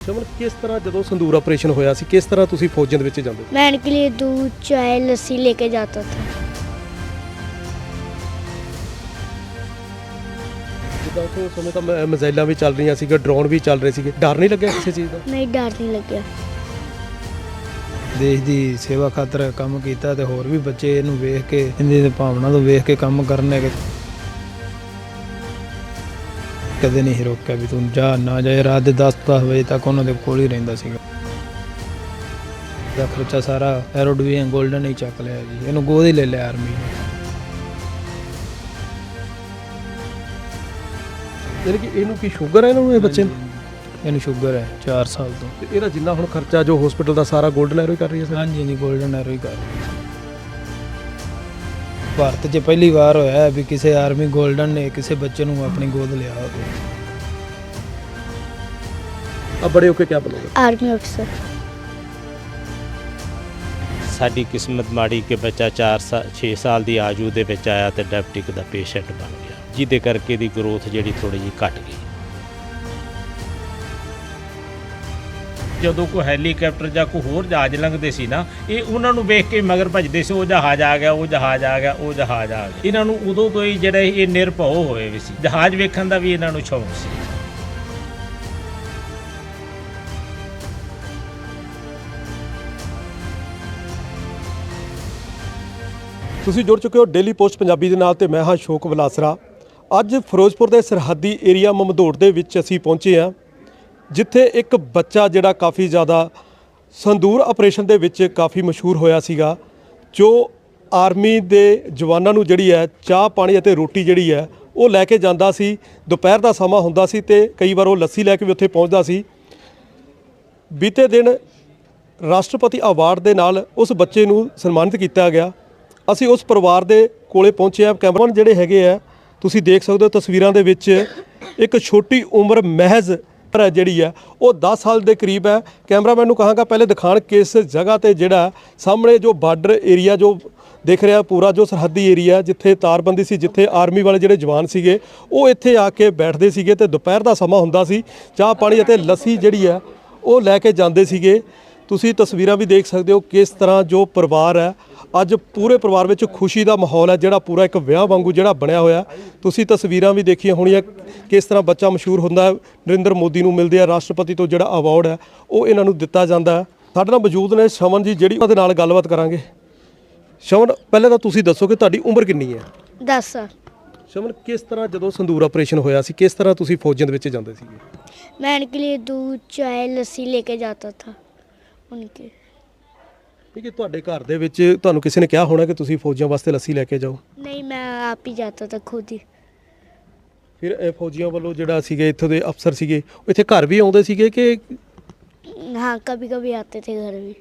ਸ਼ਮਨ ਕਿਸ ਤਰ੍ਹਾਂ ਜਦੋਂ ਸੰਦੂਰ ਆਪਰੇਸ਼ਨ ਹੋਇਆ ਸੀ ਕਿਸ ਤਰ੍ਹਾਂ ਤੁਸੀਂ ਫੌਜਾਂ ਦੇ ਵਿੱਚ ਜਾਂਦੇ मैं इनके लिए दूध चाय लस्सी लेके जाता था ਜਿੱਦਾਂ ਉੱਥੇ ਉਸ ਸਮੇਂ ਤਾਂ ਮ- ਮਿਜ਼ਾਈਲਾਂ ਵੀ ਚੱਲ ਰਹੀਆਂ ਸੀਗੇ ਡਰੋਨ ਵੀ ਚੱਲ ਰਹੇ ਸੀਗੇ ਡਰ ਨਹੀਂ ਲੱਗਿਆ ਕਿਸੇ ਚੀਜ਼ ਦਾ नहीं डर नहीं लग गया ਦੇਸ਼ ਦੀ ਸੇਵਾ ਖਾਤਰ ਕੰਮ ਕੀਤਾ ਤੇ ਹੋਰ ਵੀ ਬੱਚੇ ਇਹਨੂੰ ਵੇਖ ਕੇ ਇਹਦੀ ਤੇ ਭਾਵਨਾ ਤੋਂ ਵੇਖ ਕੇ ਕੰਮ ਕਰਨੇ ਕਿ ਕਦੇ ਨਹੀਂ ਰੋਕਿਆ ਵੀ ਤੂੰ ਜਾ ਨਾ ਜਾ। ਇਹ ਰਾਤ ਦੇ 10-10 ਵਜੇ ਤੱਕ ਉਹਨਾਂ ਦੇ ਕੋਲ ਹੀ ਰਹਿੰਦਾ ਸੀਗਾ। ਦਾ ਖਰਚਾ ਸਾਰਾ ਐਰੋਡ ਵੀ 골ਡਨ ਹੀ ਚੱਕ ਲਿਆ ਜੀ। ਇਹਨੂੰ ਗੋਦ ਹੀ ਲੈ ਲਿਆ ਆਰਮੀ ਨੇ। ਯਾਨੀ ਕਿ ਇਹਨੂੰ ਕੀ ਸ਼ੂਗਰ ਹੈ ਇਹਨਾਂ ਇਹ ਬੱਚੇ ਨੂੰ? ਇਹਨੂੰ ਸ਼ੂਗਰ ਹੈ 4 ਸਾਲ ਤੋਂ। ਇਹਦਾ ਜਿੰਨਾ ਹੁਣ ਖਰਚਾ ਜੋ ਹਸਪੀਟਲ ਦਾ ਸਾਰਾ ਗੋਲਡਨ ਐਰੋ ਹੀ ਕਰ ਰਹੀ ਹੈ ਸਰ? ਹਾਂਜੀ ਨਹੀਂ 골ਡਨ ਐਰੋ ਹੀ ਕਰ ਰਹੀ ਹੈ। ਭਾਰਤ 'ਚ ਪਹਿਲੀ ਵਾਰ ਹੋਇਆ ਹੈ ਵੀ ਕਿਸੇ ਆਰਮੀ 골ਡਨ ਨੇ ਕਿਸੇ ਬੱਚੇ ਨੂੰ ਆਪਣੀ ਗੋਦ ਲਿਆ ਹੋਵੇ। अब बड़े होकर क्या बनोगे आर्मी ऑफिसर ਸਾਡੀ ਕਿਸਮਤ ਮਾੜੀ ਕਿ ਬੱਚਾ 4 6 ਸਾਲ ਦੀ ਆਜੂ ਦੇ ਵਿੱਚ ਆਇਆ ਤੇ ਡਾਇਬਟਿਕ ਦਾ ਪੇਸ਼ੈਂਟ ਬਣ ਗਿਆ ਜਿਹਦੇ ਕਰਕੇ ਦੀ ਗਰੋਥ ਜਿਹੜੀ ਥੋੜੀ ਜਿਹੀ ਘਟ ਗਈ। ਜਦੋਂ ਕੋਈ ਹੈਲੀਕਾਪਟਰ ਜਾਂ ਕੋਈ ਹੋਰ ਜਹਾਜ਼ ਲੰਘਦੇ ਸੀ ਨਾ, ਇਹ ਉਹਨਾਂ ਨੂੰ ਵੇਖ ਕੇ ਮਗਰ ਭੱਜਦੇ ਸੀ, ਉਹ ਜਹਾਜ਼ ਆ ਗਿਆ, ਉਹ ਜਹਾਜ਼ ਆ ਗਿਆ, ਉਹ ਜਹਾਜ਼ ਆ ਗਿਆ। ਇਹਨਾਂ ਨੂੰ ਉਦੋਂ ਤੋਂ ਹੀ ਜਿਹੜਾ ਇਹ ਨਿਰਭਉ ਹੋਏ ਵੀ ਸੀ। ਜਹਾਜ਼ ਵੇਖਣ ਦਾ ਵੀ ਇਹਨਾਂ ਨੂੰ ਸ਼ੌਂਕ ਸੀ। ਤੁਸੀਂ ਜੁੜ ਚੁੱਕੇ ਹੋ ਡੇਲੀ ਪੋਸਟ ਪੰਜਾਬੀ ਦੇ ਨਾਲ ਤੇ ਮੈਂ ਹਾਂ ਸ਼ੋਕ ਬਲਾਸਰਾ ਅੱਜ ਫਿਰੋਜ਼ਪੁਰ ਦੇ ਸਰਹੱਦੀ ਏਰੀਆ ਮਮਦੋੜ ਦੇ ਵਿੱਚ ਅਸੀਂ ਪਹੁੰਚੇ ਹਾਂ। ਜਿੱਥੇ ਇੱਕ ਬੱਚਾ ਜਿਹੜਾ ਕਾਫੀ ਜ਼ਿਆਦਾ ਸੰਦੂਰ ਆਪਰੇਸ਼ਨ ਦੇ ਵਿੱਚ ਕਾਫੀ ਮਸ਼ਹੂਰ ਹੋਇਆ ਸੀਗਾ, ਜੋ ਆਰਮੀ ਦੇ ਜਵਾਨਾਂ ਨੂੰ ਜਿਹੜੀ ਹੈ ਚਾਹ, ਪਾਣੀ ਅਤੇ ਰੋਟੀ ਜਿਹੜੀ ਹੈ ਉਹ ਲੈ ਕੇ ਜਾਂਦਾ ਸੀ। ਦੁਪਹਿਰ ਦਾ ਸਮਾਂ ਹੁੰਦਾ ਸੀ ਤੇ ਕਈ ਵਾਰ ਉਹ ਲੱਸੀ ਲੈ ਕੇ ਵੀ ਉੱਥੇ ਪਹੁੰਚਦਾ ਸੀ। ਬੀਤੇ ਦਿਨ ਰਾਸ਼ਟਰਪਤੀ ਅਵਾਰਡ ਦੇ ਨਾਲ ਉਸ ਬੱਚੇ ਨੂੰ ਸਨਮਾਨਿਤ ਕੀਤਾ ਗਿਆ। ਅਸੀਂ ਉਸ ਪਰਿਵਾਰ ਦੇ ਕੋਲੇ ਪਹੁੰਚੇ ਆ ਕੈਮਰਾਮੈਨ ਜਿਹੜੇ ਹੈਗੇ ਆ, ਤੁਸੀਂ ਦੇਖ ਸਕਦੇ ਹੋ ਤਸਵੀਰਾਂ ਦੇ ਵਿੱਚ ਇੱਕ ਛੋਟੀ ਉਮਰ ਮਹਿਜ਼ ਹੈ ਜਿਹੜੀ ਹੈ, ਉਹ 10 ਸਾਲ ਦੇ ਕਰੀਬ ਹੈ। ਕੈਮਰਾਮੈਨ ਨੂੰ ਕਹਾਂਗਾ ਪਹਿਲੇ ਦਿਖਾਣ ਕਿਸ ਜਗ੍ਹਾ ਤੇ ਜਿਹੜਾ ਸਾਹਮਣੇ ਜੋ ਬਾਰਡਰ ਏਰੀਆ ਜੋ ਦੇਖ ਰਿਹਾ, ਪੂਰਾ ਜੋ ਸਰਹੱਦੀ ਏਰੀਆ ਜਿੱਥੇ ਤਾਰਬੰਦੀ ਸੀ, ਜਿੱਥੇ ਆਰਮੀ ਵਾਲੇ ਜਿਹੜੇ ਜਵਾਨ ਸੀਗੇ, ਉਹ ਇੱਥੇ ਆ ਕੇ ਬੈਠਦੇ ਸੀਗੇ ਤੇ ਦੁਪਹਿਰ ਦਾ ਸਮਾਂ ਹੁੰਦਾ ਸੀ। ਚਾਹ ਪਾਣੀ ਅਤੇ ਲੱਸੀ ਜਿਹੜੀ ਹੈ, ਉਹ ਲੈ ਕੇ ਜਾਂਦੇ ਸੀਗੇ। ਤੁਸੀਂ ਤਸਵੀਰਾਂ ਵੀ ਦੇਖ ਸਕਦੇ ਹੋ ਕਿਸ ਤਰ੍ਹਾਂ ਜੋ ਪਰਿਵਾਰ ਹੈ। ਅੱਜ ਪੂਰੇ ਪਰਿਵਾਰ ਵਿੱਚ ਖੁਸ਼ੀ ਦਾ ਮਾਹੌਲ ਹੈ ਜਿਹੜਾ ਪੂਰਾ ਇੱਕ ਵਿਆਹ ਵਾਂਗੂ ਜਿਹੜਾ ਬਣਿਆ ਹੋਇਆ ਤੁਸੀਂ ਤਸਵੀਰਾਂ ਵੀ ਦੇਖੀਆਂ ਹੋਣੀਆਂ ਕਿਸ ਤਰ੍ਹਾਂ ਬੱਚਾ ਮਸ਼ਹੂਰ ਹੁੰਦਾ ਹੈ। ਨਰਿੰਦਰ ਮੋਦੀ ਨੂੰ ਮਿਲਦੇ ਆ ਰਾਸ਼ਟਰਪਤੀ ਤੋਂ ਜਿਹੜਾ ਅਵਾਰਡ ਹੈ ਉਹ ਇਹਨਾਂ ਨੂੰ ਦਿੱਤਾ ਜਾਂਦਾ ਹੈ। ਸਾਡੇ ਨਾਲ ਮੌਜੂਦ ਨੇ ਸ਼ਮਨ ਜੀ ਜਿਹੜੀ ਉਹਦੇ ਨਾਲ ਗੱਲਬਾਤ ਕਰਾਂਗੇ। ਸ਼ਮਨ ਪਹਿਲਾਂ ਤਾਂ ਤੁਸੀਂ ਦੱਸੋ ਕਿ ਤੁਹਾਡੀ ਉਮਰ ਕਿੰਨੀ ਹੈ? 10 ਸਾਲ। ਸ਼ਮਨ ਕਿਸ ਤਰ੍ਹਾਂ ਜਦੋਂ ਸੰਦੂਰ ਆਪਰੇਸ਼ਨ ਹੋਇਆ ਸੀ ਕਿਸ ਤਰ੍ਹਾਂ ਤੁਸੀਂ ਫੌਜਾਂ ਦੇ ਵਿੱਚ ਜਾਂਦੇ ਸੀਗੇ? ਮੈਂ ਇਨਕੇ ਲਈ दूध ਚਾਹ ਲੱਸੀ ਲੈ ਕੇ ਜਾਂਦਾ ਥਾ। उनके ਠੀਕ ਹੈ ਤੁਹਾਡੇ ਘਰ ਦੇ ਵਿੱਚ ਤੁਹਾਨੂੰ ਕਿਸੇ ਨੇ ਕਿਹਾ ਹੋਣਾ ਕਿ ਤੁਸੀਂ ਫੌਜਾਂ ਵਾਸਤੇ ਲੱਸੀ ਲੈ ਕੇ ਜਾਓ नहीं मैं आप ही जाता था खुद ही ਫਿਰ ਇਹ ਫੌਜੀਆਂ ਵੱਲੋਂ ਜਿਹੜਾ ਸੀਗੇ ਇੱਥੋਂ ਦੇ ਅਫਸਰ ਸੀਗੇ ਉਹ ਇੱਥੇ ਘਰ ਵੀ ਆਉਂਦੇ ਸੀਗੇ ਕਿ हाँ कभी कभी आते थे घर भी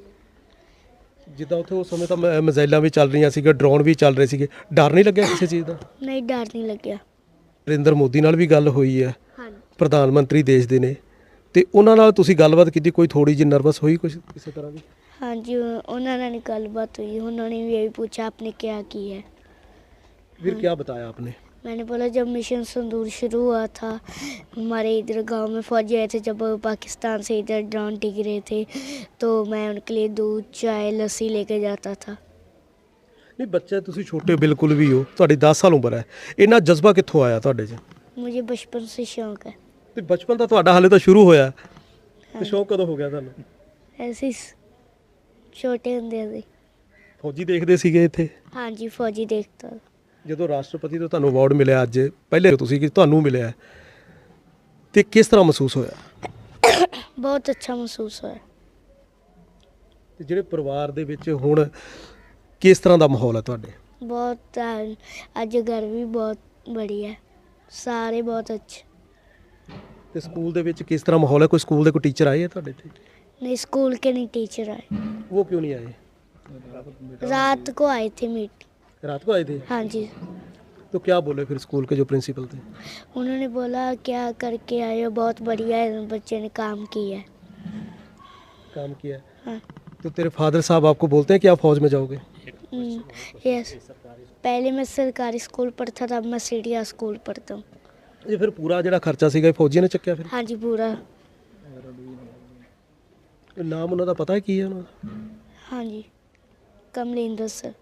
ਜਿੱਦਾਂ ਉੱਥੇ ਉਸ ਸਮੇਂ ਤਾਂ ਮ- ਮਿਜ਼ਾਈਲਾਂ ਵੀ ਚੱਲ ਰਹੀਆਂ ਸੀਗੇ ਡਰੋਨ ਵੀ ਚੱਲ ਰਹੇ ਸੀਗੇ ਡਰ ਨਹੀਂ ਲੱਗਿਆ ਕਿਸੇ ਚੀਜ਼ ਦਾ नहीं डर नहीं लग गया ਨਰਿੰਦਰ ਮੋਦੀ ਨਾਲ ਵੀ ਗੱਲ ਹੋਈ ਹੈ हाँ ਪ੍ਰਧਾਨ ਮੰਤਰੀ ਦੇਸ਼ ਦੇ ਨੇ ਤੇ ਉਹਨਾਂ ਨਾਲ ਤੁਸੀਂ ਗੱਲਬਾਤ ਕੀਤੀ ਕੋਈ ਥੋੜੀ ਜਿਹੀ ਨਰਵਸ ਹੋਈ ਕੁਝ ਕਿਸੇ ਤਰ੍ਹਾਂ ਦੀ हाँ जी उन्होंने ने गलबात हुई उन्होंने भी यही पूछा आपने क्या की है फिर क्या बताया आपने मैंने बोला जब मिशन संदूर शुरू हुआ था हमारे इधर गांव में फौजी आए थे जब पाकिस्तान से इधर ड्रोन टिक रहे थे तो मैं उनके लिए दूध चाय लस्सी लेके जाता था ਨਹੀਂ ਬੱਚੇ ਤੁਸੀਂ ਛੋਟੇ ਬਿਲਕੁਲ ਵੀ ਹੋ ਤੁਹਾਡੀ 10 ਸਾਲ ਉਮਰ ਹੈ ਇੰਨਾ ਜਜ਼ਬਾ ਕਿੱਥੋਂ ਆਇਆ ਤੁਹਾਡੇ 'ਚ मुझे बचपन से शौक है ਤੇ ਬਚਪਨ ਦਾ ਤੁਹਾਡਾ ਹਾਲੇ ਤਾਂ ਸ਼ੁਰੂ ਹੋਇਆ। ਤੇ ਸ਼ੌਕ ਕਦੋਂ ਹੋ ਗਿਆ ਤੁਹਾਨੂੰ? ਅਸੀਂ ਛੋਟੇ ਹੁੰਦੇ ਸੀ ਫੌਜੀ ਦੇਖਦੇ ਸੀਗੇ ਇੱਥੇ? ਹਾਂਜੀ ਫੌਜੀ ਦੇਖਦਾ ਜਦੋਂ ਰਾਸ਼ਟਰਪਤੀ ਤੋਂ ਤੁਹਾਨੂੰ ਅਵਾਰਡ ਮਿਲਿਆ ਅੱਜ ਪਹਿਲੇ ਤੁਸੀਂ ਕਿ ਤੁਹਾਨੂੰ ਮਿਲਿਆ। ਤੇ ਕਿਸ ਤਰ੍ਹਾਂ ਮਹਿਸੂਸ ਹੋਇਆ? ਬਹੁਤ ਅੱਛਾ ਮਹਿਸੂਸ ਹੋਇਆ। ਤੇ ਜਿਹੜੇ ਪਰਿਵਾਰ ਦੇ ਵਿੱਚ ਹੁਣ ਕਿਸ ਤਰ੍ਹਾਂ ਦਾ ਮਾਹੌਲ ਹੈ ਤੁਹਾਡੇ? ਬਹੁਤ ਅੱਜ ਗਰਮੀ ਬਹੁਤ ਬੜੀ ਹੈ। ਸਾਰੇ ਬਹੁਤ ਅੱਛੇ। ਤੇ ਸਕੂਲ ਦੇ ਵਿੱਚ ਕਿਸ ਤਰ੍ਹਾਂ ਮਾਹੌਲ ਹੈ ਕੋਈ ਸਕੂਲ ਦੇ ਕੋਈ ਟੀਚਰ ਆਏ ਹੈ ਤੁਹਾਡੇ ਇੱਥੇ नहीं स्कूल के नहीं टीचर आए ਉਹ ਕਿਉਂ ਨਹੀਂ ਆਏ रात को आए थे मीट रात को आए थे हाँ जी तो क्या बोले फिर स्कूल के जो प्रिंसिपल थे उन्होंने बोला क्या करके आए हो बहुत बढ़िया है बच्चे ने काम किया है काम किया हाँ तो तेरे फादर साहब आपको बोलते हैं कि आप फौज में जाओगे हम्म, यस पहले मैं सरकारी स्कूल पढ़ता था अब मैं सीढ़िया स्कूल पढ़ता हूँ ਇਹ ਫਿਰ ਪੂਰਾ ਜਿਹੜਾ ਖਰਚਾ ਸੀਗਾ ਫੌਜੀਆਂ ਨੇ ਚੱਕਿਆ ਫਿਰ? ਹਾਂਜੀ ਪੂਰਾ। ਇਹ ਨਾਮ ਉਹਨਾਂ ਦਾ ਪਤਾ ਹੈ ਕੀ ਹੈ ਉਹਨਾਂ ਦਾ? ਹਾਂਜੀ। ਕਮਲਿੰਦਰ ਸਰ।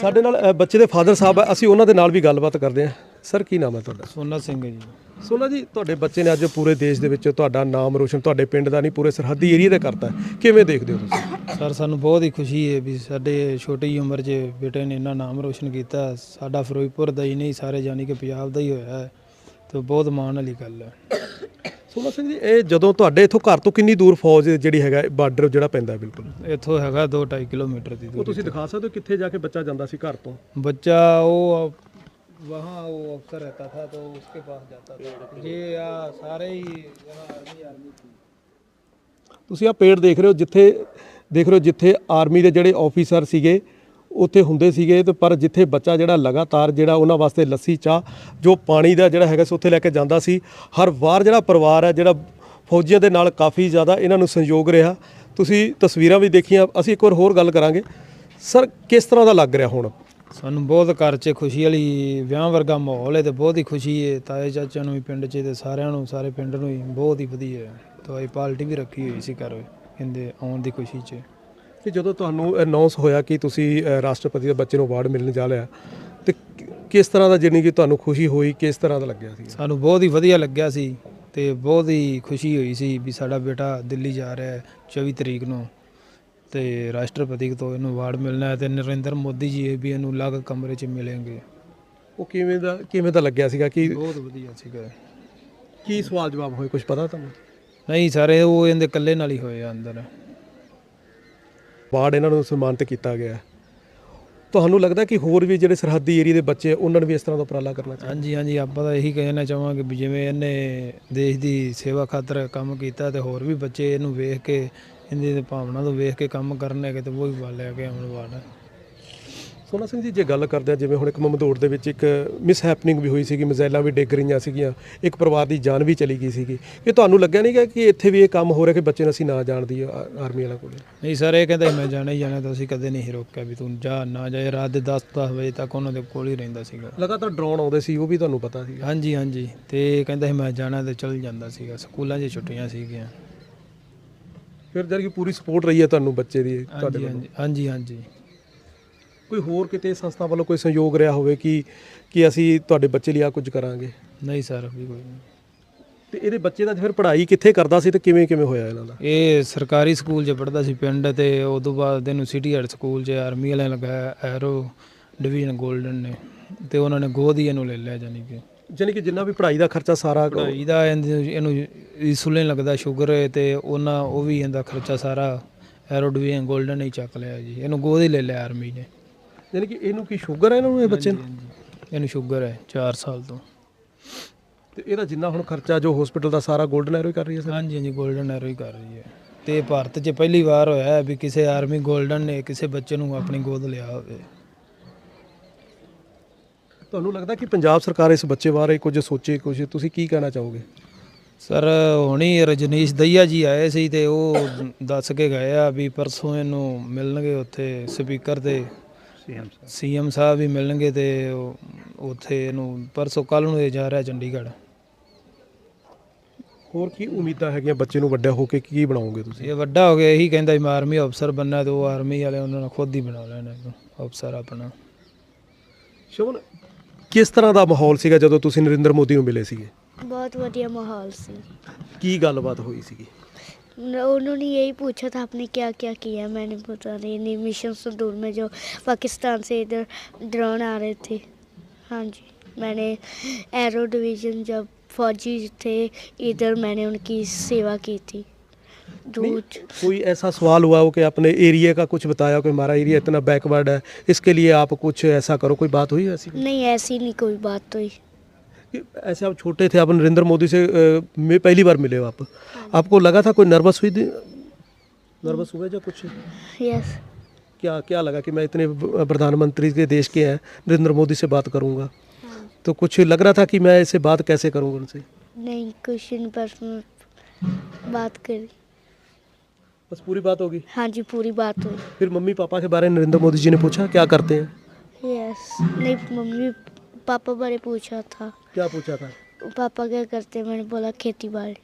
ਸਾਡੇ ਨਾਲ ਬੱਚੇ ਦੇ ਫਾਦਰ ਸਾਹਿਬ ਅਸੀਂ ਉਹਨਾਂ ਦੇ ਨਾਲ ਵੀ ਗੱਲਬਾਤ ਕਰਦੇ ਆ। ਸਰ ਕੀ ਨਾਮ ਹੈ ਤੁਹਾਡਾ? ਸੋਨਾ ਸਿੰਘ ਜੀ। ਸੋਨਾ ਜੀ ਤੁਹਾਡੇ ਬੱਚੇ ਨੇ ਅੱਜ ਪੂਰੇ ਦੇਸ਼ ਦੇ ਵਿੱਚ ਤੁਹਾਡਾ ਨਾਮ ਰੋਸ਼ਨ ਤੁਹਾਡੇ ਪਿੰਡ ਦਾ ਨਹੀਂ ਪੂਰੇ ਸਰਹੱਦੀ ਏਰੀਆ ਦਾ ਕਰਤਾ ਕਿਵੇਂ ਦੇਖਦੇ ਹੋ ਤੁਸੀਂ? ਸਰ ਸਾਨੂੰ ਬਹੁਤ ਹੀ ਖੁਸ਼ੀ ਹੈ ਵੀ ਸਾਡੇ ਛੋਟੀ ਉਮਰ 'ਚ ਬੇਟੇ ਨੇ ਇੰਨਾ ਨਾਮ ਰੋਸ਼ਨ ਕੀਤਾ। ਸਾਡਾ ਫਿਰੋਜ਼ਪੁਰ ਦਾ ਹੀ ਨਹੀਂ ਸਾਰੇ ਜਾਨੀ ਕਿ ਪੰਜਾਬ ਦਾ ਹੀ ਹੋਇਆ ਹੈ। ਤੇ ਬਹੁਤ ਮਾਣ ਵਾਲੀ ਗੱਲ ਹੈ। ਸੋਨਾ ਸਿੰਘ ਜੀ ਇਹ ਜਦੋਂ ਤੁਹਾਡੇ ਇੱਥੋਂ ਘਰ ਤੋਂ ਕਿੰਨੀ ਦੂਰ ਫੌਜ ਜਿਹੜੀ ਹੈਗਾ ਬਾਰਡਰ ਜਿਹੜਾ ਪੈਂਦਾ ਬਿਲਕੁਲ? ਇੱਥੋਂ ਹੈਗਾ 2.5 ਕਿਲੋਮੀਟਰ ਦੀ ਦੂਰੀ ਤੁਸੀਂ ਦਿਖਾ ਸਕਦੇ ਹੋ ਕਿੱਥੇ ਜਾ ਕੇ ਬੱਚਾ ਜਾਂਦਾ ਸੀ ਘਰ ਤੋਂ? ਬੱਚਾ ਉਹ वहाँ वो अफसर रहता था तो उसके पास जाता था ये आ, सारे ही यहाँ आर्मी आर्मी थी ਤੁਸੀਂ ਆ ਪੇੜ ਦੇਖ ਰਹੇ ਹੋ ਜਿੱਥੇ ਦੇਖ ਰਹੇ ਹੋ ਜਿੱਥੇ ਆਰਮੀ ਦੇ ਜਿਹੜੇ ਆਫੀਸਰ ਸੀਗੇ ਉੱਥੇ ਹੁੰਦੇ ਸੀਗੇ ਤੇ ਪਰ ਜਿੱਥੇ ਬੱਚਾ ਜਿਹੜਾ ਲਗਾਤਾਰ ਜਿਹੜਾ ਉਹਨਾਂ ਵਾਸਤੇ ਲੱਸੀ ਚਾਹ ਜੋ ਪਾਣੀ ਦਾ ਜਿਹੜਾ ਹੈਗਾ ਸੀ ਉੱਥੇ ਲੈ ਕੇ ਜਾਂਦਾ ਸੀ ਹਰ ਵਾਰ ਜਿਹੜਾ ਪਰਿਵਾਰ ਹੈ ਜਿਹੜਾ ਫੌਜੀਆਂ ਦੇ ਨਾਲ ਕਾਫੀ ਜ਼ਿਆਦਾ ਇਹਨਾਂ ਨੂੰ ਸੰਯੋਗ ਰਿਹਾ ਤੁਸੀਂ ਤਸਵੀਰਾਂ ਵੀ ਦੇਖੀਆਂ ਅਸੀਂ ਇੱਕ ਵਾਰ ਹੋਰ ਗੱਲ ਕਰਾਂਗੇ ਸਰ ਕਿਸ ਤਰ੍ਹਾਂ ਦਾ ਲੱਗ ਰਿਹਾ ਹੁਣ ਸਾਨੂੰ ਬਹੁਤ ਘਰ 'ਚ ਖੁਸ਼ੀ ਵਾਲੀ ਵਿਆਹ ਵਰਗਾ ਮਾਹੌਲ ਹੈ ਤੇ ਬਹੁਤ ਹੀ ਖੁਸ਼ੀ ਹੈ। ਤਾਏ ਚਾਚਿਆਂ ਨੂੰ ਵੀ ਪਿੰਡ 'ਚ ਤੇ ਸਾਰਿਆਂ ਨੂੰ ਸਾਰੇ ਪਿੰਡ ਨੂੰ ਹੀ ਬਹੁਤ ਹੀ ਵਧੀਆ ਹੈ। ਦਵਾਈ ਪਾਰਟੀ ਵੀ ਰੱਖੀ ਹੋਈ ਸੀ ਘਰ ਕਹਿੰਦੇ ਆਉਣ ਦੀ ਖੁਸ਼ੀ 'ਚ। ਕਿ ਜਦੋਂ ਤੁਹਾਨੂੰ ਅਨਾਉਂਸ ਹੋਇਆ ਕਿ ਤੁਸੀਂ ਰਾਸ਼ਟਰਪਤੀ ਦੇ ਬੱਚੇ ਨੂੰ ਅਵਾਰਡ ਮਿਲਣ ਜਾ ਲਿਆ ਤੇ ਕਿਸ ਤਰ੍ਹਾਂ ਦਾ ਜਾਣੀ ਕਿ ਤੁਹਾਨੂੰ ਖੁਸ਼ੀ ਹੋਈ ਕਿਸ ਤਰ੍ਹਾਂ ਦਾ ਲੱਗਿਆ ਸੀ? ਸਾਨੂੰ ਬਹੁਤ ਹੀ ਵਧੀਆ ਲੱਗਿਆ ਸੀ ਤੇ ਬਹੁਤ ਹੀ ਖੁਸ਼ੀ ਹੋਈ ਸੀ ਵੀ ਸਾਡਾ ਬੇਟਾ ਦਿੱਲੀ ਜਾ ਰਿਹਾ ਹੈ 24 ਤਰੀਕ ਨੂੰ। ਤੇ ਰਾਸ਼ਟਰਪਤੀ ਤੋਂ ਇਹਨੂੰ ਅਵਾਰਡ ਮਿਲਣਾ ਹੈ ਤੇ ਨਰਿੰਦਰ ਮੋਦੀ ਜੀ ਵੀ ਇਹਨੂੰ ਅਲੱਗ ਕਮਰੇ 'ਚ ਮਿਲਣਗੇ। ਉਹ ਕਿਵੇਂ ਦਾ ਕਿਵੇਂ ਦਾ ਲੱਗਿਆ ਸੀਗਾ ਕਿ ਬਹੁਤ ਵਧੀਆ ਸੀਗਾ। ਕੀ ਸਵਾਲ ਜਵਾਬ ਹੋਏ ਕੁਝ ਪਤਾ ਤੁਹਾਨੂੰ? ਨਹੀਂ ਸਾਰੇ ਉਹ ਇਹਦੇ ਇਕੱਲੇ ਨਾਲ ਹੀ ਹੋਏ ਆ ਅੰਦਰ। ਅਵਾਰਡ ਇਹਨਾਂ ਨੂੰ ਸਨਮਾਨਿਤ ਕੀਤਾ ਗਿਆ। ਤੁਹਾਨੂੰ ਲੱਗਦਾ ਕਿ ਹੋਰ ਵੀ ਜਿਹੜੇ ਸਰਹੱਦੀ ਏਰੀਆ ਦੇ ਬੱਚੇ ਉਹਨਾਂ ਨੂੰ ਵੀ ਇਸ ਤਰ੍ਹਾਂ ਦਾ ਉਪਰਾਲਾ ਕਰਨਾ ਚਾਹੀਦਾ? ਹਾਂਜੀ ਹਾਂਜੀ ਆਪਾਂ ਤਾਂ ਇਹੀ ਕਹਿਣਾ ਚਾਹਾਂਗੇ ਵੀ ਜਿਵੇਂ ਇਹਨੇ ਦੇਸ਼ ਦੀ ਸੇਵਾ ਖਾਤਰ ਕੰਮ ਕੀਤਾ ਤੇ ਹੋਰ ਵੀ ਬੱਚੇ ਇਹਨੂੰ ਵੇਖ ਕੇ ਇਹਦੀ ਤੇ ਭਾਵਨਾ ਤੋਂ ਵੇਖ ਕੇ ਕੰਮ ਕਰਨਗੇ ਤੇ ਉਹ ਵੀ ਵੱਲ ਲੈ ਕੇ ਆਉਣ ਵਾਲਾ। ਸੋਨਾ ਸਿੰਘ ਜੀ ਜੇ ਗੱਲ ਕਰਦੇ ਆ ਜਿਵੇਂ ਹੁਣ ਇੱਕ ਮਮਦੋੜ ਦੇ ਵਿੱਚ ਇੱਕ ਮਿਸ ਹੈਪਨਿੰਗ ਵੀ ਹੋਈ ਸੀਗੀ ਮਿਜ਼ਾਈਲਾਂ ਵੀ ਡਿੱਗ ਰਹੀਆਂ ਸੀਗੀਆਂ ਇੱਕ ਪਰਿਵਾਰ ਦੀ ਜਾਨ ਵੀ ਚਲੀ ਗਈ ਸੀਗੀ। ਕਿ ਤੁਹਾਨੂੰ ਲੱਗਿਆ ਨਹੀਂ ਕਿ ਇੱਥੇ ਵੀ ਇਹ ਕੰਮ ਹੋ ਰਿਹਾ ਕਿ ਬੱਚੇ ਨੂੰ ਅਸੀਂ ਨਾ ਜਾਣਦੀ ਆਰਮੀ ਵਾਲਾ ਕੋਲ? ਨਹੀਂ ਸਰ ਇਹ ਕਹਿੰਦਾ ਸੀ ਮੈਂ ਜਾਣਾ ਹੀ ਜਾਣਾ ਤਾਂ ਅਸੀਂ ਕਦੇ ਨਹੀਂ ਸੀ ਰੋਕਿਆ ਵੀ ਤੂੰ ਜਾ ਨਾ ਜਾਏ ਰਾਤ ਦੇ 10 10 ਵਜੇ ਤੱਕ ਉਹਨਾਂ ਦੇ ਕੋਲ ਹੀ ਰਹਿੰਦਾ ਸੀਗਾ। ਲਗਾਤਾਰ ਡਰੋਨ ਆਉਂਦੇ ਸੀ ਉਹ ਵੀ ਤੁਹਾਨੂੰ ਪਤਾ ਸੀਗਾ? ਹਾਂਜੀ ਹਾਂਜੀ। ਤੇ ਕਹਿੰਦਾ ਸੀ ਮੈਂ ਜਾਣਾ ਤੇ ਚਲ ਜਾਂਦਾ ਸੀਗਾ ਸਕੂਲਾਂ 'ਚ ਛੁੱਟੀਆਂ ਸੀਗੀਆਂ। ਫਿਰ ਜਦ ਕਿ ਪੂਰੀ ਸਪੋਰਟ ਰਹੀ ਹੈ ਤੁਹਾਨੂੰ ਬੱਚੇ ਦੀ ਤੁਹਾਡੇ ਹਾਂਜੀ ਵੱਲੋਂ। ਹਾਂਜੀ ਹਾਂਜੀ ਹਾਂਜੀ। ਕੋਈ ਹੋਰ ਕਿਤੇ ਸੰਸਥਾ ਵੱਲੋਂ ਕੋਈ ਸਹਿਯੋਗ ਰਿਹਾ ਹੋਵੇ ਕਿ ਕਿ ਅਸੀਂ ਤੁਹਾਡੇ ਬੱਚੇ ਲਈ ਆ ਕੁਝ ਕਰਾਂਗੇ? ਨਹੀਂ ਸਰ ਵੀ ਕੋਈ ਨਹੀਂ। ਤੇ ਇਹਦੇ ਬੱਚੇ ਦਾ ਫਿਰ ਪੜ੍ਹਾਈ ਕਿੱਥੇ ਕਰਦਾ ਸੀ ਤੇ ਕਿਵੇਂ ਕਿਵੇਂ ਹੋਇਆ ਇਹਨਾਂ ਦਾ? ਇਹ ਸਰਕਾਰੀ ਸਕੂਲ 'ਚ ਪੜ੍ਹਦਾ ਸੀ ਪਿੰਡ ਤੇ ਉਸ ਤੋਂ ਬਾਅਦ ਇਹਨੂੰ ਸਿਟੀ ਹਾਰਟ ਸਕੂਲ 'ਚ ਆਰਮੀ ਵਾਲਿਆਂ ਲਗਾਇਆ ਐਰੋ ਡਿਵੀਜ਼ਨ 골ਡਨ ਨੇ ਤੇ ਉਹਨਾਂ ਨੇ ਗੋਦ ਇਹਨੂੰ ਲੈ ਲਿਆ ਜਾਨੀ ਕਿ ਜਾਨੀ ਕਿ ਜਿੰਨਾ ਵੀ ਪੜ੍ਹਾਈ ਦਾ ਖਰਚਾ ਸਾਰਾ ਪੜ੍ਹਾਈ ਦਾ ਇਹਨੂੰ ਇਸੂਲੇ ਲੱਗਦਾ ਸ਼ੂਗਰ ਤੇ ਉਹਨਾਂ ਉਹ ਵੀ ਇਹਦਾ ਖਰਚਾ ਸਾਰਾ ਐਰੋਡ 골ਡਨ ਹੀ ਚੱਕ ਲਿਆ ਜੀ। ਇਹਨੂੰ ਗੋਦ ਹੀ ਲੈ ਲਿਆ ਆਰਮੀ ਨੇ। ਜਾਨੀ ਕਿ ਇਹਨੂੰ ਕੀ ਸ਼ੂਗਰ ਹੈ ਇਹਨਾਂ ਨੂੰ ਇਹ ਬੱਚੇ ਨੂੰ? ਇਹਨੂੰ ਸ਼ੂਗਰ ਹੈ 4 ਸਾਲ ਤੋਂ। ਤੇ ਇਹਦਾ ਜਿੰਨਾ ਹੁਣ ਖਰਚਾ ਜੋ ਹਸਪੀਟਲ ਦਾ ਸਾਰਾ 골ਡਨ ਐਰੋ ਹੀ ਕਰ ਰਹੀ ਹੈ ਸਰ? ਹਾਂਜੀ ਹਾਂਜੀ 골ਡਨ ਐਰੋ ਹੀ ਕਰ ਰਹੀ ਹੈ। ਤੇ ਭਾਰਤ 'ਚ ਪਹਿਲੀ ਵਾਰ ਹੋਇਆ ਹੈ ਵੀ ਕਿਸੇ ਆਰਮੀ 골ਡਨ ਨੇ ਕਿਸੇ ਬੱਚੇ ਨੂੰ ਆਪਣੀ ਗੋਦ ਲਿਆ ਹੋਵੇ। ਤੁਹਾਨੂੰ ਲੱਗਦਾ ਕਿ ਪੰਜਾਬ ਸਰਕਾਰ ਇਸ ਬੱਚੇ ਬਾਰੇ ਕੁਝ ਸੋਚੇ ਕੁਝ ਤੁਸੀਂ ਕੀ ਕਹਿਣਾ ਚਾਹੋਗੇ? ਸਰ ਹੁਣੀ ਰਜਨੀਸ਼ ਦਈਆ ਜੀ ਆਏ ਸੀ ਤੇ ਉਹ ਦੱਸ ਕੇ ਗਏ ਆ ਵੀ ਪਰਸੋਂ ਇਹਨੂੰ ਮਿਲਣਗੇ ਉੱਥੇ ਸਪੀਕਰ ਤੇ। ਸੀਐਮ ਸਾਹਿਬ। ਵੀ ਮਿਲਣਗੇ ਤੇ ਉਹ- ਉੱਥੇ ਇਹਨੂੰ ਪਰਸੋਂ ਕੱਲ ਨੂੰ ਇਹ ਜਾ ਰਿਹਾ ਚੰਡੀਗੜ੍ਹ। ਹੋਰ ਕੀ ਉਮੀਦਾਂ ਹੈਗੀਆਂ ਬੱਚੇ ਨੂੰ ਵੱਡਾ ਹੋ ਕੇ? ਕੀ ਬਣਾਓਗੇ ਤੁਸੀਂ? ਇਹ ਵੱਡਾ ਹੋ ਗਿਆ ਇਹੀ ਕਹਿੰਦਾ ਮੈਂ ਆਰਮੀ ਅਫਸਰ ਬੰਨਾ ਤੇ ਉਹ ਆਰਮੀ ਵਾਲੇ ਉਹਨਾਂ ਨੇ ਖੁਦ ਹੀ ਬਣਾ ਲੈਣਾ ਅਫਸਰ ਆਪਣਾ। ਸ਼ਵਨ ਕਿਸ ਤਰ੍ਹਾਂ ਦਾ ਮਾਹੌਲ ਸੀਗਾ ਜਦੋਂ ਤੁਸੀਂ ਨਰਿੰਦਰ ਮੋਦੀ ਨੂੰ ਮਿਲੇ ਸੀਗੇ बहुत बढ़िया माहौल से ਕੀ ਗੱਲਬਾਤ ਹੋਈ ਸੀਗੀ न- उन्होंने यही पूछा था आपने क्या क्या किया मैंने बता रही नहीं मिशन संदूर में जो पाकिस्तान से इधर ड्रोन आ रहे थे हाँ जी मैंने एरो डिवीज़न जब फौजी थे इधर मैंने उनकी सेवा की थी दूध कोई ऐसा सवाल हुआ हो कि आपने एरिया का कुछ बताया कि हमारा एरिया इतना बैकवर्ड है इसके लिए आप कुछ ऐसा करो कोई बात हुई ऐसी? नहीं ऐसी नहीं कोई बात तो कि ऐसे आप छोटे थे आप नरेंद्र मोदी से में पहली बार मिले हो आप। आपको लगा था कोई नर्वस हुई थी? नर्वस हुए या कुछ? यस क्या क्या लगा कि मैं इतने प्रधानमंत्री के देश के हैं नरेंद्र मोदी से बात करूँगा? तो कुछ लग रहा था कि मैं ऐसे बात कैसे करूँगा उनसे? नहीं क्वेश्चन पर बात करी। बस पूरी बात होगी। हाँ जी पूरी बात हुई फिर मम्मी पापा के बारे में नरेंद्र मोदी जी ने पूछा क्या करते हैं? यस नहीं मम्मी पापा बारे पूछा था। क्या पूछा था? पापा क्या करते हैं? मैंने बोला खेती बाड़ी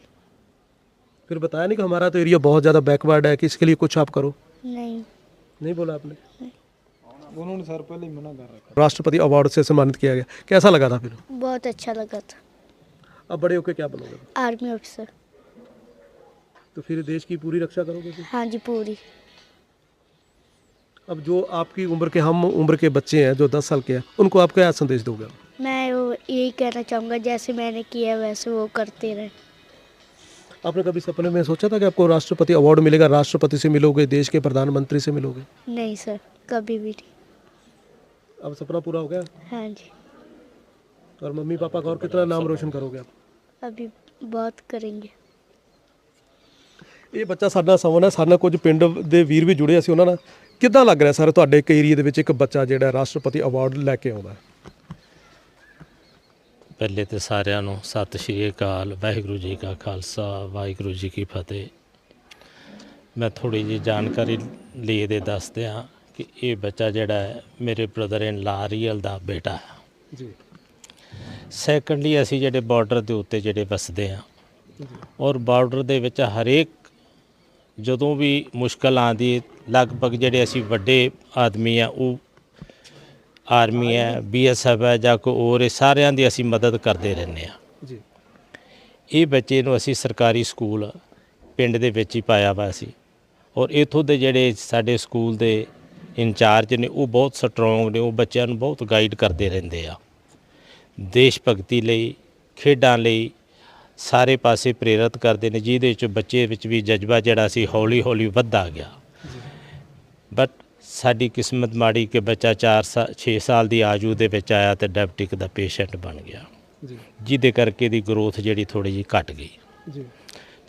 फिर बताया नहीं कि हमारा तो एरिया बहुत ज़्यादा बैकवर्ड है कि इसके लिए कुछ आप करो? नहीं। नहीं बोला आपने? उन्होंने सर पहले ही मना कर रखा। राष्ट्रपति अवार्ड से सम्मानित किया गया। कैसा लगा था फिर? बहुत अच्छा लगा था। अब बड़े होकर क्या बनोगे आर्मी ऑफिसर तो फिर देश की पूरी रक्षा करोगे हाँ जी पूरी। अब जो आपकी उम्र के हम उम्र के बच्चे हैं जो दस साल के हैं उनको आप क्या संदेश दोगे? मैं यही कहना चाहूँगा जैसे मैंने किया वैसे वो करते रहे। आपने कभी सपने में सोचा था कि आपको राष्ट्रपति अवार्ड मिलेगा? राष्ट्रपति से मिलोगे देश के प्रधानमंत्री से मिलोगे? नहीं सर कभी भी नहीं। अब सपना पूरा हो गया? हाँ जी। और मम्मी पापा का और कितना नाम रोशन करोगे आप? अभी बहुत करेंगे। ਇਹ ਬੱਚਾ ਸਾਡਾ ਸਮਨ ਹੈ ਸਾਡੇ ਨਾਲ ਕੁਝ ਪਿੰਡ ਦੇ ਵੀਰ ਵੀ ਜੁੜੇ ਅਸੀਂ ਉਹਨਾਂ ਨਾਲ। ਕਿੱਦਾਂ ਲੱਗ ਰਿਹਾ ਸਰ ਤੁਹਾਡੇ ਇੱਕ ਏਰੀਆ ਦੇ ਵਿੱਚ ਇੱਕ ਬੱਚਾ ਜਿਹੜਾ ਰਾਸ਼ਟਰਪਤੀ ਅਵਾਰਡ ਲੈ ਕੇ ਆਉਂਦਾ? ਪਹਿਲੇ ਤੇ ਸਾਰਿਆਂ ਨੂੰ ਸਤਿ ਸ਼੍ਰੀ ਅਕਾਲ ਵਾਹਿਗੁਰੂ ਜੀ ਕਾ ਖਾਲਸਾ ਵਾਹਿਗੁਰੂ ਜੀ ਕੀ ਫਤਿਹ। ਮੈਂ ਥੋੜੀ ਜੀ ਜਾਣਕਾਰੀ ਲਈ ਦੇ ਦੱਸਦੇ ਹਾਂ ਕਿ ਇਹ ਬੱਚਾ ਜਿਹੜਾ ਹੈ ਮੇਰੇ ਬ੍ਰਦਰ ਇਨ ਲਾ ਰੀਅਲ ਦਾ ਬੇਟਾ ਹੈ। ਜੀ। ਸੈਕੰਡਲੀ ਅਸੀਂ ਜਿਹੜੇ ਬਾਰਡਰ ਦੇ ਉੱਤੇ ਜਿਹੜੇ ਵਸਦੇ ਹਾਂ ਔਰ ਬਾਰਡਰ ਦੇ ਵਿੱਚ ਹਰੇਕ ਜਦੋਂ ਵੀ ਮੁਸ਼ਕਲ ਆਉਂਦੀ ਹੈ ਲਗਭਗ ਜਿਹੜੇ ਅਸੀਂ ਵੱਡੇ ਆਦਮੀ ਆ ਉਹ ਆਰਮੀ ਹੈ ਬੀਐਸਐਫ ਹੈ ਜਾਂ ਕੋਈ ਹੋਰ ਸਾਰਿਆਂ ਦੀ ਅਸੀਂ ਮਦਦ ਕਰਦੇ ਰਹਿੰਦੇ ਆ ਜੀ। ਇਹ ਬੱਚੇ ਨੂੰ ਅਸੀਂ ਸਰਕਾਰੀ ਸਕੂਲ ਪਿੰਡ ਦੇ ਵਿੱਚ ਹੀ ਪਾਇਆ ਵਾ ਸੀ। ਔਰ ਇਥੋਂ ਦੇ ਜਿਹੜੇ ਸਾਡੇ ਸਕੂਲ ਦੇ ਇੰਚਾਰਜ ਨੇ ਉਹ ਬਹੁਤ ਸਟਰੋਂਗ ਨੇ ਉਹ ਬੱਚਿਆਂ ਨੂੰ ਬਹੁਤ ਗਾਈਡ ਕਰਦੇ ਰਹਿੰਦੇ ਆ। ਦੇਸ਼ ਭਗਤੀ ਲਈ ਖੇਡਾਂ ਲਈ ਸਾਰੇ ਪਾਸੇ ਪ੍ਰੇਰਿਤ ਕਰਦੇ ਨੇ ਜਿਹਦੇ ਵਿੱਚ ਬੱਚੇ ਵਿੱਚ ਵੀ ਜਜ਼ਬਾ ਜਿਹੜਾ ਸੀ ਹੌਲੀ ਹੌਲੀ ਵੱਧਦਾ ਗਿਆ। ਬਟ ਸਾਡੀ ਕਿਸਮਤ ਮਾੜੀ ਕਿ ਬੱਚਾ 4 6 ਸਾਲ ਦੀ ਆਜੂ ਦੇ ਵਿੱਚ ਆਇਆ ਤੇ ਡਾਇਬਟਿਕ ਦਾ ਪੇਸ਼ੈਂਟ ਬਣ ਗਿਆ। ਜੀ। ਜਿਹਦੇ ਕਰਕੇ ਦੀ ਗਰੋਥ ਜਿਹੜੀ ਥੋੜੀ ਜਿਹੀ ਘਟ ਗਈ। ਜੀ।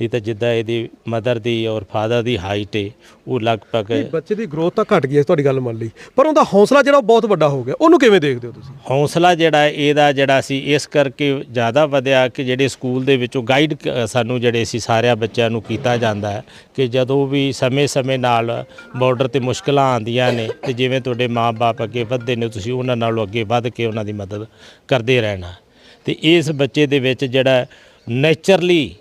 ਨਹੀਂ ਤਾਂ ਜਿੱਦਾਂ ਇਹਦੀ ਮਦਰ ਦੀ ਔਰ ਫਾਦਰ ਦੀ ਹਾਈਟ ਹੈ ਉਹ ਲਗਭਗ ਇਹ ਬੱਚੇ ਦੀ ਗਰੋਥ ਤਾਂ ਘਟ ਗਈ ਹੈ ਤੁਹਾਡੀ ਗੱਲ ਮੰਨ ਲਈ। ਪਰ ਉਹਦਾ ਹੌਸਲਾ ਜਿਹੜਾ ਉਹ ਬਹੁਤ ਵੱਡਾ ਹੋ ਗਿਆ। ਉਹਨੂੰ ਕਿਵੇਂ ਦੇਖਦੇ ਹੋ ਤੁਸੀਂ? ਹੌਸਲਾ ਜਿਹੜਾ ਹੈ ਇਹਦਾ ਜਿਹੜਾ ਸੀ ਇਸ ਕਰਕੇ ਜ਼ਿਆਦਾ ਵਧਿਆ ਕਿ ਜਿਹੜੇ ਸਕੂਲ ਦੇ ਵਿੱਚੋਂ ਗਾਈਡ ਸਾਨੂੰ ਜਿਹੜੇ ਸੀ ਸਾਰਿਆਂ ਬੱਚਿਆਂ ਨੂੰ ਕੀਤਾ ਜਾਂਦਾ ਹੈ ਕਿ ਜਦੋਂ ਵੀ ਸਮੇਂ-ਸਮੇਂ ਨਾਲ ਬਾਰਡਰ ਤੇ ਮੁਸ਼ਕਲਾਂ ਆਉਂਦੀਆਂ ਨੇ ਤੇ ਜਿਵੇਂ ਤੁਹਾਡੇ ਮਾਪੇ ਅੱਗੇ ਵਧਦੇ ਨੇ ਤੁਸੀਂ ਉਹਨਾਂ ਨਾਲੋਂ ਅੱਗੇ ਵੱਧ ਕੇ ਉਹਨਾਂ ਦੀ ਮਦਦ ਕਰਦੇ ਰਹਿਣਾ। ਤੇ ਇਸ ਬੱਚੇ ਦੇ ਵਿੱਚ ਜਿਹੜਾ ਨੇਚਰਲੀ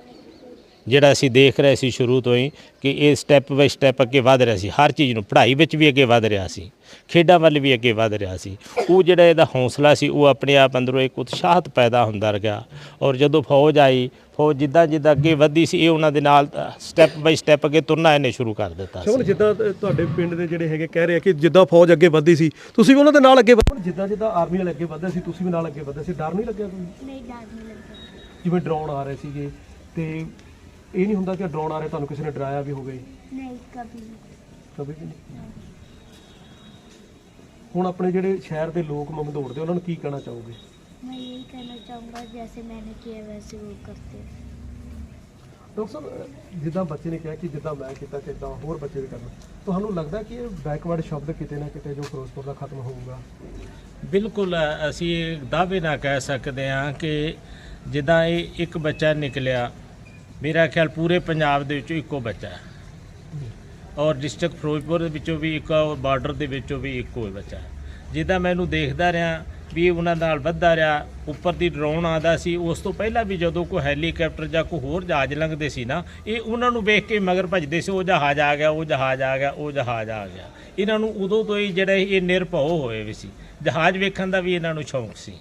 ਜਿਹੜਾ ਅਸੀਂ ਦੇਖ ਰਹੇ ਸੀ ਸ਼ੁਰੂ ਤੋਂ ਹੀ ਕਿ ਇਹ ਸਟੈਪ ਬਾਈ ਸਟੈਪ ਅੱਗੇ ਵਧ ਰਿਹਾ ਸੀ ਹਰ ਚੀਜ਼ ਨੂੰ ਪੜ੍ਹਾਈ ਵਿੱਚ ਵੀ ਅੱਗੇ ਵਧ ਰਿਹਾ ਸੀ ਖੇਡਾਂ ਵੱਲ ਵੀ ਅੱਗੇ ਵਧ ਰਿਹਾ ਸੀ। ਉਹ ਜਿਹੜਾ ਇਹਦਾ ਹੌਸਲਾ ਸੀ ਉਹ ਆਪਣੇ ਆਪ ਅੰਦਰੋਂ ਇੱਕ ਉਤਸ਼ਾਹਤ ਪੈਦਾ ਹੁੰਦਾ ਰਿਹਾ ਔਰ ਜਦੋਂ ਫੌਜ ਆਈ ਫੌਜ ਜਿੱਦਾਂ ਜਿੱਦਾਂ ਅੱਗੇ ਵਧਦੀ ਸੀ ਇਹ ਉਹਨਾਂ ਦੇ ਨਾਲ ਸਟੈਪ ਬਾਈ ਸਟੈਪ ਅੱਗੇ ਤੁਰਨਾ ਇਹਨੇ ਸ਼ੁਰੂ ਕਰ ਦਿੱਤਾ ਸੀ। ਜਿੱਦਾਂ ਤੁਹਾਡੇ ਪਿੰਡ ਦੇ ਜਿਹੜੇ ਹੈਗੇ ਕਹਿ ਰਹੇ ਆ ਕਿ ਜਿੱਦਾਂ ਫੌਜ ਅੱਗੇ ਵਧਦੀ ਸੀ ਤੁਸੀਂ ਵੀ ਉਹਨਾਂ ਦੇ ਨਾਲ ਅੱਗੇ ਵਧੋ ਜਿੱਦਾਂ ਜਿੱਦਾਂ ਆਰਮੀ ਵਾਲੇ ਅੱਗੇ ਵਧਦੇ ਸੀ ਤੁਸੀਂ ਵੀ ਨਾਲ ਅੱਗੇ ਵਧਦੇ ਸੀ ਡਰ ਨਹੀਂ ਲੱਗਿਆ ਕੋਈ? ਨਹੀਂ ਡਰ ਨਹੀਂ ਲੱਗਿਆ। ਜਿਵੇਂ ਡਰਾਉਣ ਆ ਰਹੇ ਸੀਗੇ ਤੇ ਇਹ ਨਹੀਂ ਹੁੰਦਾ ਕਿ ਡਰੋਨ ਆ ਰਹੇ ਤੁਹਾਨੂੰ ਕਿਸੇ ਨੇ ਡਰਾਇਆ ਵੀ ਹੋਵੇ नहीं कभी नहीं ਕਦੇ ਵੀ ਨਹੀਂ ਹੁਣ ਆਪਣੇ ਜਿਹੜੇ ਸ਼ਹਿਰ ਦੇ ਲੋਕ ਮਮਦੋੜ ਦੇ ਉਹਨਾਂ ਨੂੰ ਕੀ ਕਹਿਣਾ ਚਾਹੋਗੇ मैं यही कहना चाहूँगा जैसे मैंने किया वैसे वो करते रहे ਡਾਕਟਰ ਸਾਹਿਬ ਅ, ਜਿੱਦਾਂ ਬੱਚੇ ਨੇ ਕਿਹਾ ਕਿ ਜਿੱਦਾਂ ਮੈਂ ਕੀਤਾ ਕਿੱਦਾਂ ਹੋਰ ਬੱਚੇ ਵੀ ਕਰਨ ਤੁਹਾਨੂੰ ਲੱਗਦਾ ਕਿ ਇਹ ਬੈਕਵਰਡ ਸ਼ਬਦ ਕਿਤੇ ਨਾ ਕਿਤੇ ਜੋ ਫਿਰੋਜ਼ਪੁਰ ਦਾ ਖਤਮ ਹੋਊਗਾ ਬਿਲਕੁਲ ਅਸੀਂ ਇਹ ਦਾਅਵੇ ਨਾਲ ਕਹਿ ਸਕਦੇ ਹਾਂ ਕਿ ਜਿੱਦਾਂ ਇਹ ਇੱਕ ਬੱਚਾ ਨਿਕਲਿਆ ਮੇਰਾ ਖਿਆਲ ਪੂਰੇ ਪੰਜਾਬ ਦੇ ਵਿੱਚੋਂ ਇੱਕੋ ਬੱਚਾ ਹੈ। ਔਰ ਡਿਸਟ੍ਰਿਕਟ ਫਿਰੋਜ਼ਪੁਰ ਦੇ ਵਿੱਚੋਂ ਵੀ ਇੱਕ ਔਰ ਬਾਰਡਰ ਦੇ ਵਿੱਚੋਂ ਵੀ ਇੱਕੋ ਬੱਚਾ ਹੈ। ਜਿੱਦਾਂ ਮੈਨੂੰ ਦੇਖਦਾ ਰਿਹਾ ਵੀ ਉਹਨਾਂ ਨਾਲ ਵੱਧਦਾ ਰਿਹਾ, ਉੱਪਰ ਦੀ ਡਰੋਨ ਆਉਂਦਾ ਸੀ, ਉਸ ਤੋਂ ਪਹਿਲਾਂ ਵੀ ਜਦੋਂ ਕੋਈ ਹੈਲੀਕਾਪਟਰ ਜਾਂ ਕੋਈ ਹੋਰ ਜਹਾਜ਼ ਲੰਘਦੇ ਸੀ ਨਾ, ਇਹ ਉਹਨਾਂ ਨੂੰ ਵੇਖ ਕੇ ਮਗਰ ਭੱਜਦੇ ਸੀ, ਉਹ ਜਹਾਜ਼ ਆ ਗਿਆ, ਉਹ ਜਹਾਜ਼ ਆ ਗਿਆ, ਉਹ ਜਹਾਜ਼ ਆ ਗਿਆ। ਇਹਨਾਂ ਨੂੰ ਉਦੋਂ ਤੋਂ ਹੀ ਜਿਹੜਾ ਇਹ ਨਿਰਭਉ ਹੋਏ ਵੀ ਸੀ। ਜਹਾਜ਼ ਵੇਖਣ ਦਾ ਵੀ ਇਹਨਾਂ ਨੂੰ ਸ਼ੌਂਕ ਸੀ।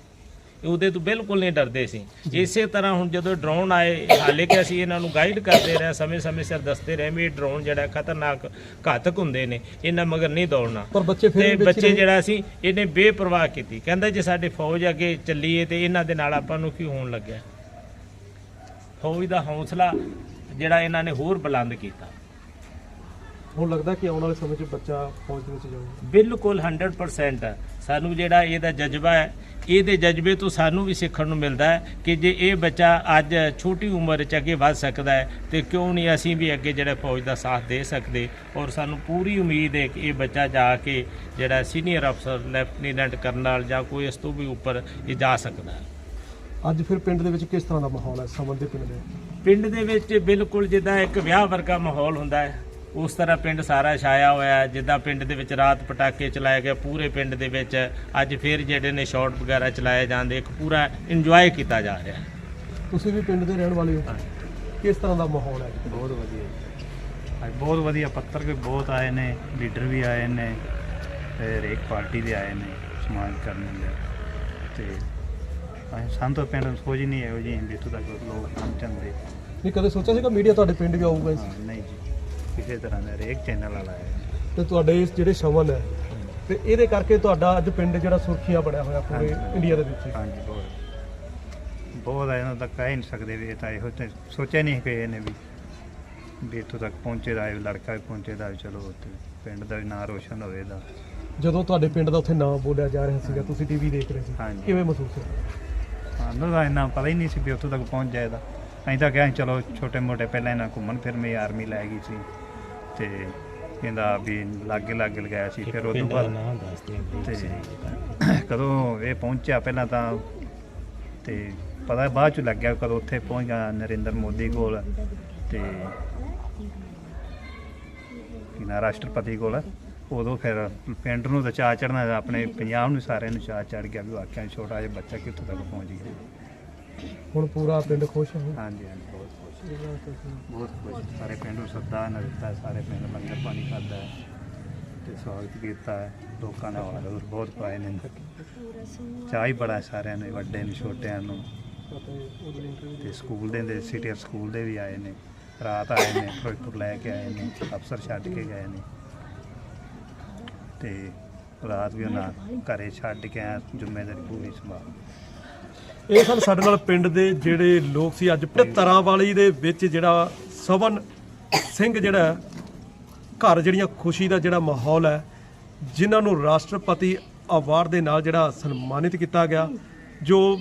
ਉਹਦੇ ਤੋਂ ਬਿਲਕੁਲ ਨਹੀਂ ਡਰਦੇ ਸੀ। ਇਸੇ ਤਰ੍ਹਾਂ ਹੁਣ ਜਦੋਂ ਡਰੋਨ ਆਏ ਹਾਲੇ ਕਿ ਅਸੀਂ ਇਹਨਾਂ ਨੂੰ ਗਾਈਡ ਕਰਦੇ ਰਹੇ ਸਮੇਂ-ਸਮੇਂ ਸਿਰ ਦੱਸਦੇ ਰਹੇ ਵੀ ਇਹ ਡਰੋਨ ਜਿਹੜਾ ਖਤਰਨਾਕ ਘਾਤਕ ਹੁੰਦੇ ਨੇ ਇਹਨਾਂ ਮਗਰ ਨਹੀਂ ਦੌੜਨਾ। ਪਰ ਬੱਚੇ ਫਿਰ ਬੱਚੇ। ਜਿਹੜਾ ਸੀ ਇਹਨੇ ਬੇਪਰਵਾਹ ਕੀਤੀ। ਕਹਿੰਦਾ ਜੇ ਸਾਡੇ ਫੌਜ ਅੱਗੇ ਚੱਲੀਏ ਤੇ ਇਹਨਾਂ ਦੇ ਨਾਲ ਆਪਾਂ ਨੂੰ ਕੀ ਹੋਣ ਲੱਗਿਆ? ਫੌਜ ਦਾ ਹੌਸਲਾ ਜਿਹੜਾ ਇਹਨਾਂ ਨੇ ਹੋਰ ਬੁਲੰਦ ਕੀਤਾ। ਹੁਣ ਲੱਗਦਾ ਕਿ ਆਉਣ ਵਾਲੇ ਸਮੇਂ 'ਚ ਬੱਚਾ ਫੌਜ ਦੇ ਵਿੱਚ ਜਾਊਗਾ। ਬਿਲਕੁਲ 100% ਸਾਨੂੰ ਜਿਹੜਾ ਇਹਦਾ ਜਜ਼ਬਾ ਹੈ ਇਹਦੇ ਜਜ਼ਬੇ ਤੋਂ ਸਾਨੂੰ ਵੀ ਸਿੱਖਣ ਨੂੰ ਮਿਲਦਾ ਹੈ ਕਿ ਜੇ ਇਹ ਬੱਚਾ ਅੱਜ ਛੋਟੀ ਉਮਰ 'ਚ ਅੱਗੇ ਵੱਧ ਸਕਦਾ ਹੈ ਤੇ ਕਿਉਂ ਨਹੀਂ ਅਸੀਂ ਵੀ ਅੱਗੇ ਜਿਹੜਾ ਫੌਜ ਦਾ ਸਾਥ ਦੇ ਸਕਦੇ? ਔਰ ਸਾਨੂੰ ਪੂਰੀ ਉਮੀਦ ਹੈ ਕਿ ਇਹ ਬੱਚਾ ਜਾ ਕੇ ਜਿਹੜਾ ਸੀਨੀਅਰ ਅਫਸਰ ਲੈਫਟੀਨੈਂਟ ਕਰਨਲ ਜਾਂ ਕੋਈ ਇਸ ਤੋਂ ਵੀ ਉੱਪਰ ਇਹ ਜਾ ਸਕਦਾ ਹੈ। ਅੱਜ ਫਿਰ ਪਿੰਡ ਦੇ ਵਿੱਚ ਕਿਸ ਤਰ੍ਹਾਂ ਦਾ ਮਾਹੌਲ ਹੈ? ਸਮਨ ਦੇ ਪਿੰਡ ਦੇ ਪਿੰਡ ਦੇ ਵਿੱਚ ਬਿਲਕੁਲ ਜਿੱਦਾਂ ਇੱਕ ਵਿਆਹ ਵਰਗਾ ਮਾਹੌਲ ਹੁੰਦਾ ਹੈ। ਉਸ ਤਰ੍ਹਾਂ ਪਿੰਡ ਸਾਰਾ ਛਾਇਆ ਹੋਇਆ ਹੈ ਜਿੱਦਾਂ ਪਿੰਡ ਦੇ ਵਿੱਚ ਰਾਤ ਪਟਾਕੇ ਚਲਾਏ ਗਏ ਪੂਰੇ ਪਿੰਡ ਦੇ ਵਿੱਚ ਅੱਜ ਫਿਰ ਜਿਹੜੇ ਨੇ ਸ਼ਾਟ ਵਗੈਰਾ ਚਲਾਏ ਜਾਂਦੇ ਇੱਕ ਪੂਰਾ ਇੰਜੋਏ ਕੀਤਾ ਜਾ ਰਿਹਾ। ਹੈ ਤੁਸੀਂ ਵੀ ਪਿੰਡ ਦੇ ਰਹਿਣ ਵਾਲੇ ਹੋ? ਕਿਸ ਤਰ੍ਹਾਂ ਦਾ ਮਾਹੌਲ ਹੈ? ਬਹੁਤ ਵਧੀਆ ਜੀ। ਅੱਜ ਬਹੁਤ ਵਧੀਆ ਪੱਤਰ ਵੀ ਬਹੁਤ ਆਏ ਨੇ ਲੀਡਰ ਵੀ ਆਏ ਨੇ ਤੇ ਹਰੇਕ ਪਾਰਟੀ ਦੇ ਆਏ ਨੇ ਸਮਾਜ ਕਰਨ ਦੇ। ਤੇ ਅਸੀਂ ਸਾਨੂੰ ਤਾਂ ਪਿੰਡ ਸੋਚ ਹੀ ਨਹੀਂ ਇਹੋ ਜਿਹੀ ਇੱਥੋਂ ਤੱਕ ਲੋਕ ਪਹੁੰਚਣ ਦੇ। ਨਹੀਂ ਕਦੇ ਸੋਚਿਆ ਸੀਗਾ ਮੀਡੀਆ ਤੁਹਾਡੇ ਪਿੰਡ ਵੀ ਆਊਗਾ? ਇਸ- ਹਾਂ, ਨਹੀਂ ਜੀ। ਕਿਸੇ ਤਰ੍ਹਾਂ ਦਾ ਹਰੇਕ ਚੈਨਲ ਵਾਲਾ ਜੀ। ਤੇ ਤੁਹਾਡੇ ਇਸ ਜਿਹੜੇ ਸ਼ਮਨ ਹੈ ਤੇ ਇਹਦੇ ਕਰਕੇ ਤੁਹਾਡਾ ਅੱਜ ਪਿੰਡ ਜਿਹੜਾ ਸੁਰਖੀਆਂ ਬਣਿਆ ਹੋਇਆ ਪੂਰੇ ਹਾਂਜੀ। ਇੰਡੀਆ ਦੇ ਵਿੱਚ। ਹਾਂਜੀ ਬਹੁਤ। ਬਹੁਤ ਆ ਇਹਨਾਂ ਤੱਕ ਕਹਿ ਨਹੀਂ ਸਕਦੇ ਵੀ ਇਹ ਤਾਂ ਇਹੋ ਤੇ ਸੋਚਿਆ ਨਹੀਂ ਕਿ ਇਹਨੇ ਵੀ ਵੀ ਇੱਥੋਂ ਤੱਕ ਪਹੁੰਚੇ ਦਾ ਇਹ ਲੜਕਾ ਵੀ ਪਹੁੰਚੇ ਦਾ ਵੀ ਚਲੋ ਉੱਥੇ ਪਿੰਡ ਦਾ ਵੀ ਨਾਂ ਰੋਸ਼ਨ ਹੋਵੇ ਦਾ ਜਦੋਂ ਤੁਹਾਡੇ ਪਿੰਡ ਦਾ ਉੱਥੇ ਨਾਮ ਬੋਲਿਆ ਜਾ ਰਿਹਾ ਸੀਗਾ ਤੁਸੀਂ ਟੀਵੀ ਦੇਖ ਰਹੇ ਸੀ। ਹਾਂਜੀ। ਕਿਵੇਂ ਮਹਿਸੂਸ ਹੋਇਆ? ਸਾਨੂੰ ਤਾਂ ਇੰਨਾ ਪਤਾ ਹੀ ਨਹੀਂ ਸੀ ਵੀ ਉੱਥੋਂ ਤੱਕ ਪਹੁੰਚ ਜਾਏਦਾ ਅਸੀਂ ਤਾਂ ਕਿਹਾ ਸੀ ਚਲੋ ਛੋਟੇ ਮੋਟੇ ਪਹਿਲਾਂ ਇਹਨਾਂ ਘੁੰਮਣ ਫਿਰਨ ਵੀ ਆਰਮੀ ਲੈ ਗਈ ਸੀ। ਤੇ ਕਹਿੰਦਾ ਵੀ ਲਾਗੇ ਲਾਗੇ ਲਗਾਇਆ ਸੀ ਫਿਰ ਉਹ ਬਾਅਦ ਤੇ ਕਦੋਂ ਇਹ ਪਹੁੰਚਿਆ ਪਹਿਲਾਂ ਤਾਂ ਤੇ ਪਤਾ ਬਾਅਦ ਚ ਲੱਗਿਆ ਕਦੋਂ ਉੱਥੇ ਪਹੁੰਚ ਗਿਆ ਨਰਿੰਦਰ ਮੋਦੀ ਕੋਲ ਤੇ ਕਿ ਨਾ ਰਾਸ਼ਟਰਪਤੀ ਕੋਲ। ਉਦੋਂ ਫਿਰ ਪਿੰਡ ਨੂੰ ਤਾਂ ਚਾਅ ਚੜਨਾ ਆਪਣੇ ਪੰਜਾਬ ਨੂੰ ਸਾਰਿਆਂ ਨੂੰ ਚਾਅ ਚੜ ਗਿਆ ਵੀ ਵਾਕਿਆ ਛੋਟਾ ਜਿਹਾ ਬੱਚਾ ਕਿੱਥੋਂ ਤੱਕ ਪਹੁੰਚ ਗਿਆ। ਹੁਣ ਪੂਰਾ ਪਿੰਡ ਖੁਸ਼ ਹੈ। ਹਾਂਜੀ ਹਾਂਜੀ ਬਹੁਤ ਖੁਸ਼। ਬਹੁਤ ਖੁਸ਼ ਸਾਰੇ ਪਿੰਡ ਨੂੰ ਸੱਦਾ ਨਾ ਦਿੱਤਾ ਸਾਰੇ ਪਿੰਡ ਲੰਗਰ ਪਾਣੀ ਖਾਦਾ ਹੈ ਤੇ ਸਵਾਗਤ ਕੀਤਾ ਹੈ। ਲੋਕਾਂ ਦਾ ਹੋਰ ਬਹੁਤ ਪਾਏ ਨੇ। ਚਾਹ ਹੀ ਬੜਾ ਸਾਰਿਆਂ ਨੇ, ਵੱਡੇ ਨੂੰ, ਛੋਟਿਆਂ ਨੂੰ। ਤੇ ਸਕੂਲ ਦੇ ਦੇ ਸਿਟੀ ਸਕੂਲ ਦੇ ਵੀ ਆਏ ਨੇ। ਰਾਤ ਆਏ ਨੇ, ਫਿਰੋਜ਼ਪੁਰ ਲੈ ਕੇ ਆਏ ਨੇ, ਅਫਸਰ ਛੱਡ ਕੇ ਗਏ ਨੇ। ਤੇ ਰਾਤ ਵੀ ਉਹਨਾਂ ਘਰੇ ਛੱਡ ਕੇ ਆਇਆ, ਜ਼ਿੰਮੇਵਾਰੀ ਪੂਰੀ ਸੰਭਾਲ। ਇਹ ਸਨ ਸਾਡੇ ਨਾਲ ਪਿੰਡ ਦੇ ਜਿਹੜੇ ਲੋਕ ਸੀ ਅੱਜ ਤਰਾਂ ਵਾਲੀ ਦੇ ਵਿੱਚ ਜਿਹੜਾ ਸਵਨ ਸਿੰਘ ਜਿਹੜਾ ਘਰ ਜਿਹੜੀਆਂ ਖੁਸ਼ੀ ਦਾ ਜਿਹੜਾ ਮਾਹੌਲ ਹੈ, ਜਿਨ੍ਹਾਂ ਨੂੰ ਰਾਸ਼ਟਰਪਤੀ ਅਵਾਰਡ ਦੇ ਨਾਲ ਜਿਹੜਾ ਸਨਮਾਨਿਤ ਕੀਤਾ ਗਿਆ, ਜੋ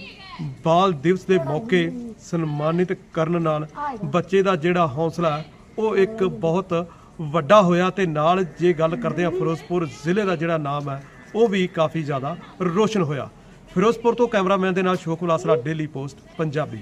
ਬਾਲ ਦਿਵਸ ਦੇ ਮੌਕੇ ਸਨਮਾਨਿਤ ਕਰਨ ਨਾਲ ਬੱਚੇ ਦਾ ਜਿਹੜਾ ਹੌਸਲਾ ਉਹ ਇੱਕ ਬਹੁਤ ਵੱਡਾ ਹੋਇਆ ਤੇ ਨਾਲ ਜੇ ਗੱਲ ਕਰਦੇ ਆ ਫਿਰੋਜ਼ਪੁਰ ਜ਼ਿਲ੍ਹੇ ਦਾ ਜਿਹੜਾ ਨਾਮ ਹੈ, ਉਹ ਵੀ ਕਾਫੀ ਜ਼ਿਆਦਾ ਰੋਸ਼ਨ ਹੋਇਆ। ਫਿਰੋਜ਼ਪੁਰ ਤੋਂ ਕੈਮਰਾਮੈਨ ਦੇ ਨਾਲ ਸ਼ੋਕ ਉਲਾਸਰਾ ਡੇਲੀ ਪੋਸਟ ਪੰਜਾਬੀ।